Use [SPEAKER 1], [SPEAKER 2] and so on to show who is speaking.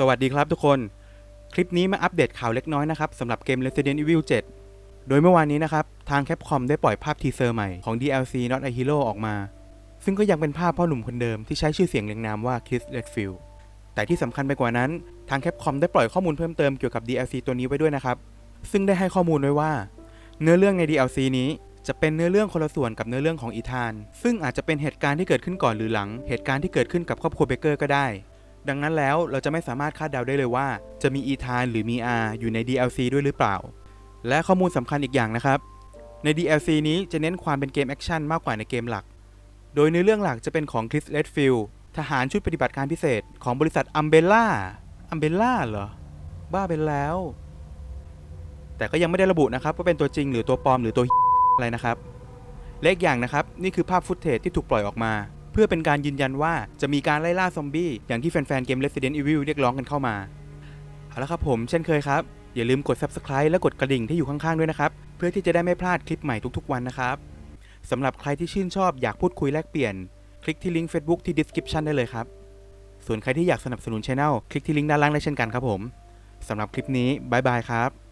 [SPEAKER 1] สวัสดีครับทุกคน คลิปนี้มาอัปเดตข่าวเล็กน้อยนะครับสำหรับเกม Resident Evil 7 โดยเมื่อวานนี้นะครับ ทาง Capcom ได้ปล่อยภาพทีเซอร์ใหม่ของ DLC Not a Hero ออกมา ซึ่งก็ยังเป็นภาพพ่อหนุ่มคนเดิมที่ใช้ชื่อเสียงเรียงนามว่า Chris Redfield แต่ที่สำคัญไปกว่านั้น ทาง Capcom ได้ปล่อยข้อมูลเพิ่มเติมเกี่ยวกับ DLC ตัวนี้ไว้ด้วยนะครับ ซึ่งได้ให้ข้อมูลไว้ว่า เนื้อเรื่องใน DLC นี้จะเป็นเนื้อเรื่องคนละส่วนกับเนื้อเรื่องของอีธาน ซึ่งอาจจะเป็นเหตุการณ์ที่เกิดขึ้นก่อนหรือหลัง เหตุการณ์ที่เกิดขึ้นกับครอบครัวเบเกอร์ก็ได้ ดังนั้นแล้วเราจะไม่สามารถคาดเดาได้เลยว่า จะมีอีธานหรือมีอาอยู่ใน DLC ด้วยหรือเปล่า และข้อมูลสำคัญอีกอย่างนะครับ ใน DLC นี้จะเน้นความเป็นเกมแอคชั่นมากกว่าในเกมหลัก โดยในเรื่องหลักจะเป็นของคริสเลดฟิลทหารชุดปฏิบัติการพิเศษของบริษัทอัมเบล่าอัมเบล่าเหรอ บ้าเป็นแล้ว แต่ก็ยังไม่ได้ระบุนะครับว่าเป็นตัวจริงหรือตัวปลอมหรือตัวอะไรนะครับและอีกอย่างนะครับ นี่คือภาพฟุตเทจที่ถูกปล่อยออกมา พื่อเป็นการยืนยันว่าจะมีการไล่ล่าซอมบี้อย่างที่แฟนๆเกม Resident Evil เรียกร้องกันเข้ามา เอาละครับผมเช่นเคยครับ อย่าลืมกด Subscribe และกดกระดิ่งที่อยู่ข้างๆด้วยนะครับ เพื่อที่จะได้ไม่พลาดคลิปใหม่ทุกๆวันนะครับสำหรับใครที่ชื่นชอบอยากพูดคุยแลกเปลี่ยน คลิกที่ลิงก์ Facebook ที่ description ได้เลยครับส่วนใครที่อยากสนับสนุนช anel คลิกที่ลิงก์ด้านล่างได้เช่นกันครับผมสำหรับคลิปนี้บายบายครับ